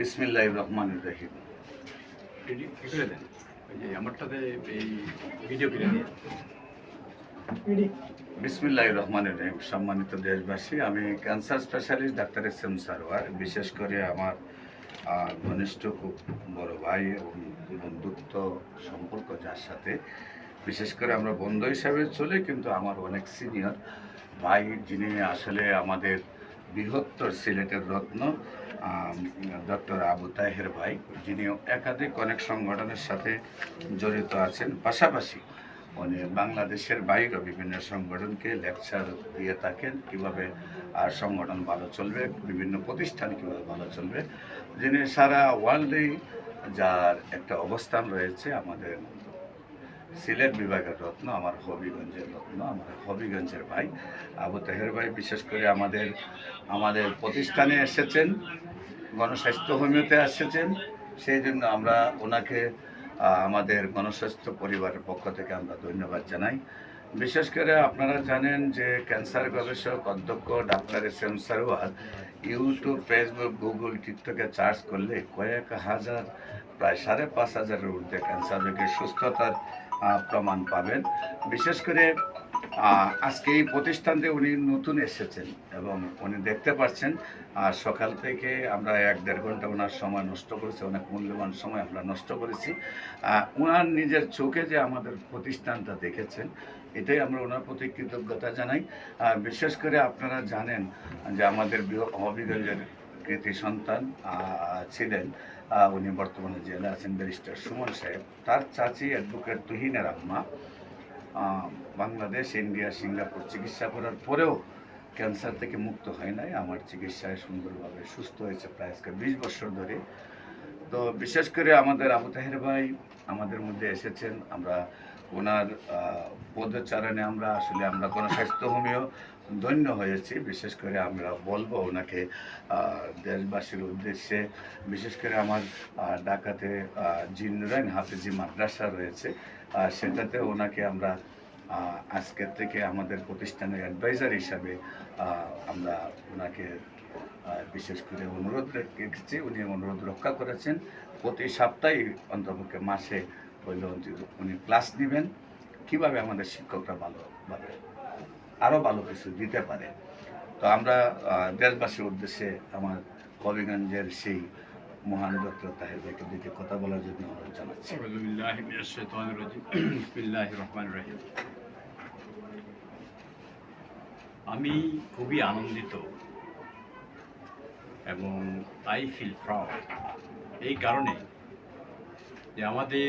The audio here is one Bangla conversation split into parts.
বিসমিল্লাহ রহমান রহিম। এটি কি করে দেন। ওই যে আমারটাতে এই ভিডিও কিনে দিয়ে বিসমিল্লাহ রহমান রহিম। সম্মানিত দেশবাসী আমি cancer specialist doctor S M Sarwar. বিশেষ করে আমার ঘনিষ্ঠ খুব বড় ভাই এবং বন্ধুত্ব সম্পর্ক যার সাথে। বিশেষ করে আমরা বন্ধু হিসাবে চলে কিন্তু আমার অনেক সিনিয়র ভাই যিনি আসলে আমাদের বৃহত্তর সিলেটের রত্ন। ডক্টর আবু তাহের ভাই যিনি একাধিক অনেক সংগঠনের সাথে জড়িত আছেন। পাশাপাশি উনি বাংলাদেশের বাইরেও বিভিন্ন সংগঠনকে লেকচার দিয়ে থাকেন, কীভাবে আর সংগঠন ভালো চলবে, বিভিন্ন প্রতিষ্ঠান কীভাবে ভালো চলবে। যিনি সারা ওয়ার্ল্ডেই যার একটা অবস্থান রয়েছে, আমাদের সিলেট বিভাগের রত্ন, আমার হবিগঞ্জের রত্ন, আমার হবিগঞ্জের ভাই আবু তাহের ভাই, বিশেষ করে আমাদের আমাদের প্রতিষ্ঠানে এসেছেন। গণস্বাস্থ্য হোমিওতে এসেছেন, সেই জন্য আমরা ওনাকে আমাদের গণস্বাস্থ্য পরিবারের পক্ষ থেকে আমরা ধন্যবাদ জানাই। বিশেষ করে আপনারা জানেন যে ক্যান্সার গবেষক, অধ্যক্ষ doctor S M Sarwar YouTube, Facebook, Google, টিকটকে চার্জ করলে কয়েক হাজার, প্রায় সাড়ে পাঁচ হাজারের ঊর্ধ্বে ক্যান্সার রোগীর সুস্থতার প্রমাণ পাবেন। বিশেষ করে আজকে এই প্রতিষ্ঠানতে উনি নতুন এসেছেন এবং উনি দেখতে পাচ্ছেন, আর সকাল থেকে আমরা এক দেড় ঘণ্টা ওনার সময় নষ্ট করেছি, অনেক মূল্যবান সময় আমরা নষ্ট করেছি। ওনার নিজের চোখে যে আমাদের প্রতিষ্ঠানটা দেখেছেন, এটাই আমরা ওনার প্রতি কৃতজ্ঞতা জানাই। বিশেষ করে আপনারা জানেন যে আমাদের হবিগঞ্জের কৃতি সন্তান ছিলেন উনি বর্তমানে জেলে আছেন ব্যারিস্টার সুমন সাহেব। তার চাচি অ্যাডভোকেট তুহিনের আম্মা। বাংলাদেশ ইন্ডিয়া সিঙ্গাপুর চিকিৎসা করার পরেও ক্যান্সার থেকে মুক্ত হয় নাই। আমার চিকিৎসায় সুন্দরভাবে সুস্থ হয়েছে প্রায় আজকে বিশ বছর ধরে। তো বিশেষ করে আমাদের আবু তাহের ভাই আমাদের মধ্যে এসেছেন। আমরা ওনার পদচারণে আমরা আসলে আমরা কোনো স্বাস্থ্য হোমিও ধন্য হয়েছি। বিশেষ করে আমরা বলব ওনাকে দেশবাসীর উদ্দেশ্যে। বিশেষ করে আমার ঢাকাতে আহ, জিন্নুরাইন হাফিজি মাদ্রাসা রয়েছে। সেটাতে ওনাকে আমরা আজকের থেকে আমাদের প্রতিষ্ঠানের অ্যাডভাইজার হিসাবে আমরা ওনাকে বিশেষ করে অনুরোধ রেখেছি। উনি অনুরোধ রক্ষা করেছেন। প্রতি সপ্তাহে অন্তপক্ষে মাসে হইলে উনি ক্লাস নেবেন কীভাবে আমাদের শিক্ষকরা ভালোভাবে আরও ভালো কিছু দিতে পারে। তো আমরা দেশবাসীর উদ্দেশ্যে আমার কবিগঞ্জের সেই মহান ডক্টর তাহের ভাইকে দিকে কথা বলার জন্য অনুরোধ জানাচ্ছি। আমি খুবই আনন্দিত এবং আই ফিল প্রাউড এই কারণে যে আমাদের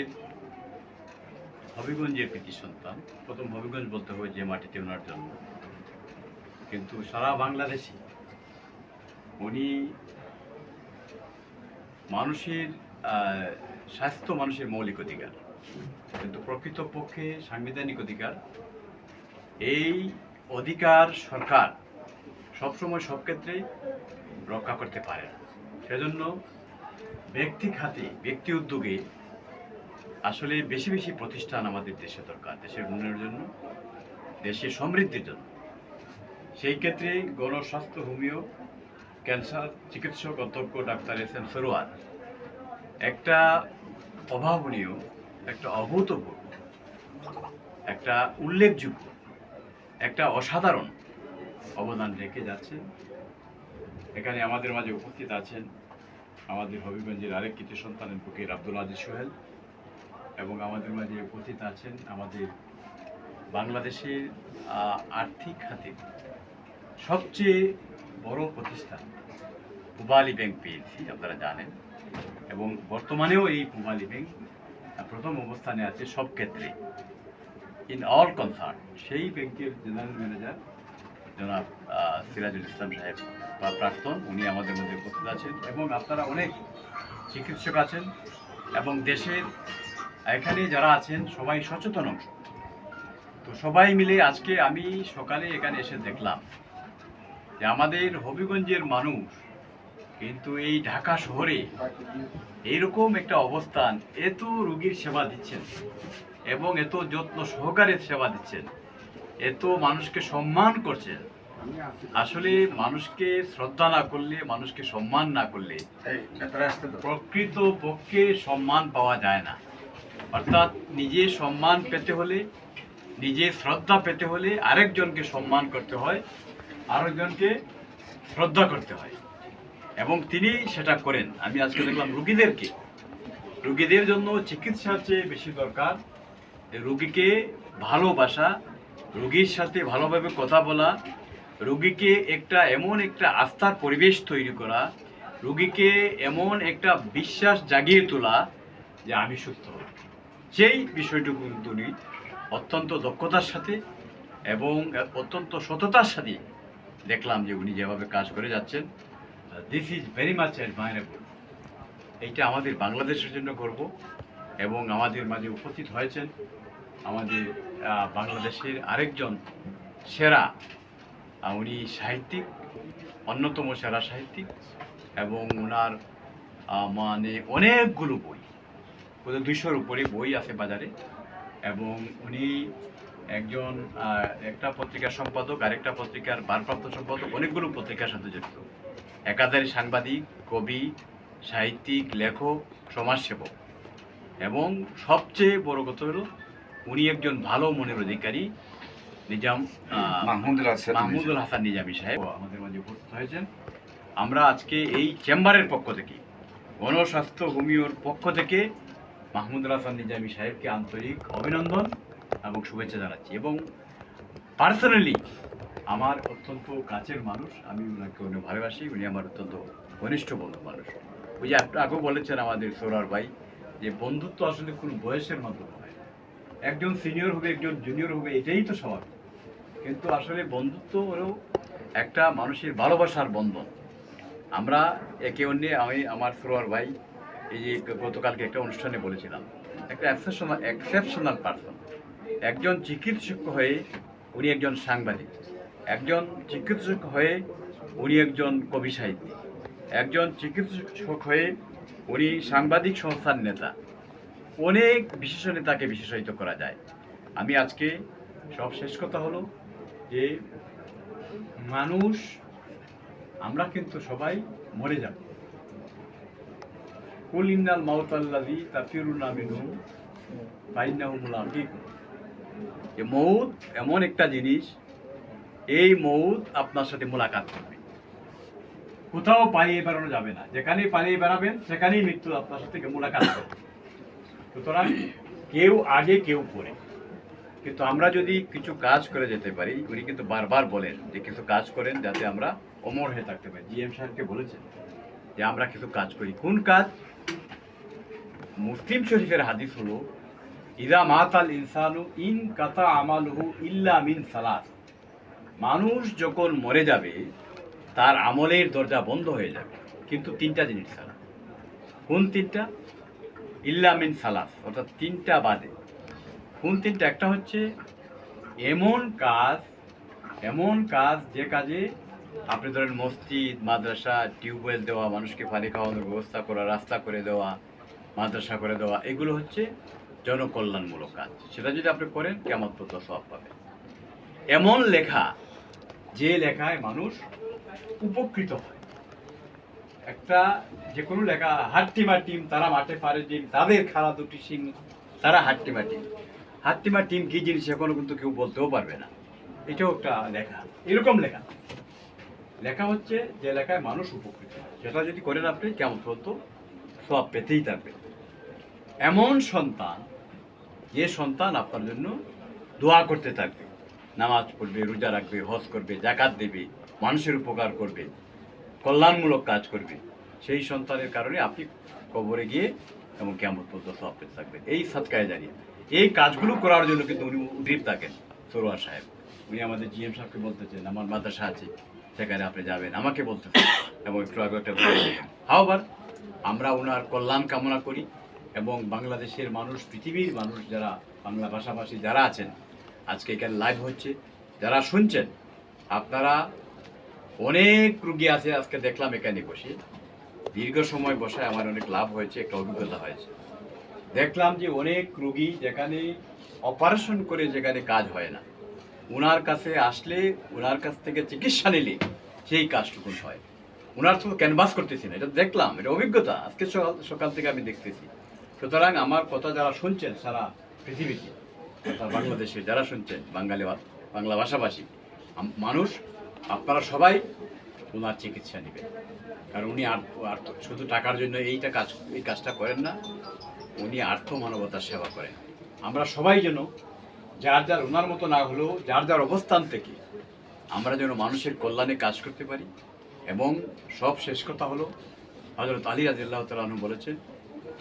হবিগঞ্জের কৃতি সন্তান, প্রথম হবিগঞ্জ বলতে হবে যে মাটিতে ওনার জন্ম। কিন্তু সারা বাংলাদেশে উনি মানুষের স্বাস্থ্য মানুষের মৌলিক অধিকার। কিন্তু প্রকৃতপক্ষে সাংবিধানিক অধিকার। এই অধিকার সরকার সবসময় সব ক্ষেত্রে রক্ষা করতে পারে না। সেজন্য ব্যক্তি খাতে, ব্যক্তি উদ্যোগে আসলে বেশি বেশি প্রতিষ্ঠান আমাদের দেশে দরকার, দেশের উন্নয়নের জন্য, দেশের সমৃদ্ধির জন্য। সেই ক্ষেত্রে গণস্বাস্থ্য, হোমিও ক্যান্সার চিকিৎসক অধ্যক্ষ ডাক্তার এস এম সরোয়ার। একটা অভাবনীয়, একটা অভূতপূর্ব, একটা উল্লেখযোগ্য, একটা অসাধারণ অবদান রেখে যাচ্ছে। এখানে আমাদের মাঝে উপস্থিত আছেন আমাদের হবিগঞ্জের আরেক কিছু সন্তানের ফকির আব্দুল আজিজ সোহেল এবং আমাদের মাঝে উপস্থিত আছেন আমাদের বাংলাদেশের আর্থিক খাতে সবচেয়ে বড় প্রতিষ্ঠান। পুবালি ব্যাংক পেয়েছি, আপনারা জানেন। এবং বর্তমানেও এই পুবালি ব্যাংক প্রথম অবস্থানে আছে সব ক্ষেত্রে। ইন অল কনসার্ন সেই ব্যাংকের জেনারেল ম্যানেজার জনাব সিরাজুল ইসলাম সাহেব বা প্রাক্তন, উনি আমাদের মধ্যে উপস্থিত আছেন এবং আপনারা অনেক চিকিৎসক আছেন এবং দেশের এখানে যারা আছেন সবাই সচেতন। তো সবাই মিলে আজকে আমি সকালে এখানে এসে দেখলাম যে আমাদের হবিগঞ্জের মানুষ কিন্তু এই ঢাকা শহরে এইরকম একটা অবস্থান এত রুগীর সেবা দিচ্ছেন এবং এত যত্ন সহকারে সেবা দিচ্ছেন এত মানুষকে সম্মান করছেন। আসলে মানুষকে শ্রদ্ধা না করলে মানুষকে সম্মান না করলে প্রকৃত পক্ষে সম্মান পাওয়া যায় না। অর্থাৎ নিজে সম্মান পেতে হলে নিজে শ্রদ্ধা পেতে হলে আরেকজনকে সম্মান করতে হয়। আরেকজনকে শ্রদ্ধা করতে হয়। এবং তিনি সেটা করেন। আমি আজকে দেখলাম রুগীদেরকে। রুগীদের জন্য চিকিৎসার চেয়ে বেশি দরকার। রুগীকে ভালোবাসা, রুগীর সাথে ভালোভাবে কথা বলা, রুগীকে একটা এমন একটা আস্থার পরিবেশ তৈরি করা, রুগীকে এমন একটা বিশ্বাস জাগিয়ে তোলা যে আমি সুস্থ। সেই বিষয়টুকু কিন্তু অত্যন্ত দক্ষতার সাথে এবং অত্যন্ত সততার সাথে দেখলাম যে উনি যেভাবে কাজ করে যাচ্ছেন this is very much admirable এইটা আমাদের বাংলাদেশের জন্য গর্ব এবং আমাদের মাঝে উপস্থিত হয়েছেন আমাদের বাংলাদেশের আরেকজন সেরা উনি সাহিত্যিক, অন্যতম সেরা সাহিত্যিক এবং ওনার মানে অনেকগুলো বই দুইশোর উপরে বই আছে বাজারে এবং উনি একজন একটা পত্রিকার সম্পাদক আরেকটা পত্রিকার ভারপ্রাপ্ত সম্পাদক অনেকগুলো পত্রিকার সাথে জড়িত। একাধারে সাংবাদিক কবি সাহিত্যিক লেখক সমাজসেবক। এবং সবচেয়ে বড় কথা হলো উনি একজন ভালো মনের অধিকারী নিজাম আহ, মাহমুদুল হাসান মাহমুদুল হাসান নিজামী সাহেব। আমাদের মাঝে উপস্থিত হয়েছেন। আমরা আজকে এই চেম্বারের পক্ষ থেকে গণস্বাস্থ্য হোমিওর পক্ষ থেকে মাহমুদুল হাসান নিজামী সাহেবকে আন্তরিক অভিনন্দন। এবং শুভেচ্ছা জানাচ্ছি। এবং পার্সোনালি আমার অত্যন্ত কাছের মানুষ, আমি ওনাকে অনেক ভালোবাসি, উনি আমার অত্যন্ত ঘনিষ্ঠ বন্ধু মানুষ। ওই যে আগেও বলেছেন আমাদের সোরার ভাই, যে বন্ধুত্ব আসলে কোনো বয়সের মাধ্যমে হয় একজন সিনিয়র হবে, একজন জুনিয়র হবে, এটাই তো স্বাভাবিক। কিন্তু আসলে বন্ধুত্ব হলো একটা মানুষের ভালোবাসার বন্ধন। আমরা একে অন্যে, আমি, আমার সুরোয়ার ভাই, এই যে গতকালকে একটা অনুষ্ঠানে বলেছিলাম, একটা এক্সেপশনাল এক্সেপশনাল পার্সন একজন চিকিৎসক হয়ে উনি একজন সাংবাদিক। একজন চিকিৎসক হয়ে উনি একজন কবি সাহিত্যিক। একজন চিকিৎসক হয়ে উনি সাংবাদিক সংস্থার নেতা। অনেক বিশেষণে তাকে বিশেষায়িত করা যায়। আমি আজকে সব শেষ কথা হলো যে মানুষ, আমরা কিন্তু সবাই মরে যাব। কুল ইন্নাল মাউতাল্লাযী তাফিরুনা মিনহু ফাইন্নাহু মুলাকিকুম যে মৌত এমন একটা জিনিস, এই মৌত আপনার সাথে মোলাকাত করবে। কোথাও পালিয়ে বেড়ানো যাবে না। যেখানেই পালিয়ে বেড়াবেন, সেখানেই মৃত্যু আপনার সাথে মোলাকাত করবে। সুতরাং কেউ আগে, কেউ পরে। কিন্তু আমরা যদি কিছু কাজ করে যেতে পারি, উনি কিন্তু বারবার বলেন যে কিছু কাজ করেন যাতে আমরা অমর হয়ে থাকতে পারি। জিএম সাহেবকে বলেছেন যে আমরা কিছু কাজ করি। কোন কাজ? মুসলিম শরীফের হাদিস হলো ইদা মাতাল ইনসানু ইন কাতা আমালহু ইল্লা মিন সালাস মানুষ যখন মরে যাবে, তার আমলের দরজা বন্ধ হয়ে যাবে। কিন্তু তিনটা জিনিস ছাড়া। কোন তিনটা? ইল্লা মিন সালাস অর্থাৎ তিনটা বাদে। কোন তিনটা? একটা হচ্ছে, এমন কাজ এমন কাজ যে কাজে আপনি ধরেন মসজিদ, মাদ্রাসা, টিউবওয়েল দেওয়া, মানুষকে পানি খাওয়ানোর ব্যবস্থা করা, রাস্তা করে দেওয়া, মাদ্রাসা করে দেওয়া, এগুলো হচ্ছে জনকল্যাণমূলক কাজ। সেটা যদি আপনি করেন, কেমন তো সব পাবেন। এমন লেখা, যে লেখায় মানুষ উপকৃত হয়। একটা যে কোনো লেখা হাট্টিমা টিম তারা মাঠে পারে টিম তাদের খেলা দুটি সিং তারা হাট্টিমা টিম হাট্টিমা টিম কি জিনিস এখনও কিন্তু কেউ বলতেও পারবে না। এটাও একটা লেখা। এরকম লেখা। লেখা হচ্ছে যে লেখায় মানুষ উপকৃত সেটা যদি করেন আপনি, কেমন হতো সব পেতেই থাকবে। এমন সন্তান যে সন্তান আপনার জন্য দোয়া করতে থাকবে, নামাজ পড়বে, রোজা রাখবে, হজ করবে, জাকাত দেবে, মানুষের উপকার করবে, কল্যাণমূলক কাজ করবে, সেই সন্তানের কারণে আপনি কবরে গিয়ে এবং কেমন পর্যন্ত সব পেতে এই সৎকায় জানিয়ে এই কাজগুলো করার জন্য কিন্তু উনি উদ্দীপ থাকেন, সরোয়ার সাহেব। উনি আমাদের জিএম সাহেবকে বলতেছেন, আমার মাদ্রাসা আছে, সেখানে আপনি যাবেন। আমাকে বলতেছেন, এবং একটু আগে একটা হাওবার আমরা ওনার কল্যাণ কামনা করি। এবং বাংলাদেশের মানুষ, পৃথিবীর মানুষ যারা, বাংলা ভাষাভাষী যারা আছেন, আজকে এখানে লাইভ হচ্ছে, যারা শুনছেন, আপনারা অনেক রুগী আছে আজকে দেখলাম এখানে বসে। দীর্ঘ সময় বসায় আমার অনেক লাভ হয়েছে, একটা অভিজ্ঞতা হয়েছে। দেখলাম যে অনেক রুগী যেখানে অপারেশন করে যেখানে কাজ হয় না। ওনার কাছে আসলে ওনার কাছ থেকে চিকিৎসা নিলে সেই কাজটুকু হয়। ওনার তো ক্যানভাস করতেছি না, এটা দেখলাম, এটা অভিজ্ঞতা। আজকে সকাল সকাল থেকে আমি দেখতেছি। সুতরাং আমার কথা যারা শুনছেন, সারা পৃথিবীতে, অর্থাৎ বাংলাদেশে যারা শুনছেন, বাঙালি বাংলা ভাষাভাষী মানুষ, আপনারা সবাই ওনার চিকিৎসা নেবেন। কারণ উনি আর শুধু টাকার জন্য এইটা কাজ এই কাজটা করেন না, উনি আর্থ মানবতার সেবা করেন। আমরা সবাই যেন যার যার ওনার মতো না হলেও, যার যার অবস্থান থেকে আমরা যেন মানুষের কল্যাণে কাজ করতে পারি। এবং সব শেষ কথা হলো হজরত আলী রাজিল্লাহ তালু বলেছেন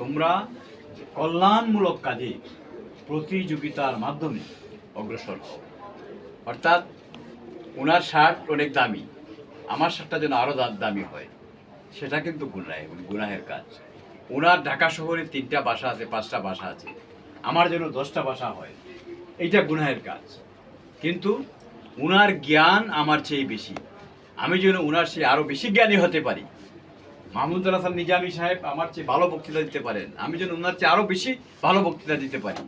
তোমরা কল্যাণমূলক কাজে প্রতিযোগিতার মাধ্যমে অগ্রসর হও। অর্থাৎ ওনার শার্ট অনেক দামি, আমার শার্টটা যেন আরও দামি হয়, সেটা কিন্তু গুনাহ গুনাহের কাজ। ওনার ঢাকা শহরে তিনটা বাসা আছে, পাঁচটা বাসা আছে, আমার যেন দশটা বাসা হয়, এইটা গুনাহের কাজ। কিন্তু ওনার জ্ঞান আমার চেয়ে বেশি, আমি যেন ওনার চেয়ে আরও বেশি জ্ঞানী হতে পারি। মাহমুদুল হাসান নিজামী সাহেব আমার চেয়ে ভালো বক্তৃতা দিতে পারেন। আমি যেন ওনার চেয়ে আরও বেশি ভালো বক্তৃতা দিতে পারি।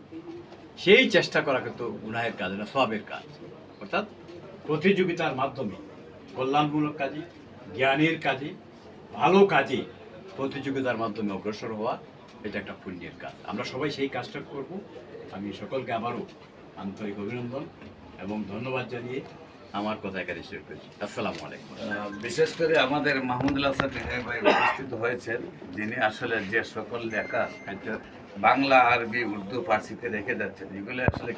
সেই চেষ্টা করা কিন্তু গুনাহের কাজ না সবের কাজ। অর্থাৎ প্রতিযোগিতার মাধ্যমে, কল্যাণমূলক কাজে, জ্ঞানের কাজে, ভালো কাজে প্রতিযোগিতার মাধ্যমে অগ্রসর হওয়া, এটা একটা পুণ্যের কাজ। আমরা সবাই সেই কাজটা করব। আমি সকলকে আবারও আন্তরিক অভিনন্দন এবং ধন্যবাদ জানিয়ে আমার কথা এখানে শেষ আসসালামু আলাইকুম। বিশেষ করে আমাদের মাহমুদুল হাসান ভাই উপস্থিত হয়েছেন, যিনি আসলে যে সকল লেখা বাংলা, আরবি, উর্দু, ফার্সিতে রেখে যাচ্ছেন, এগুলো আসলে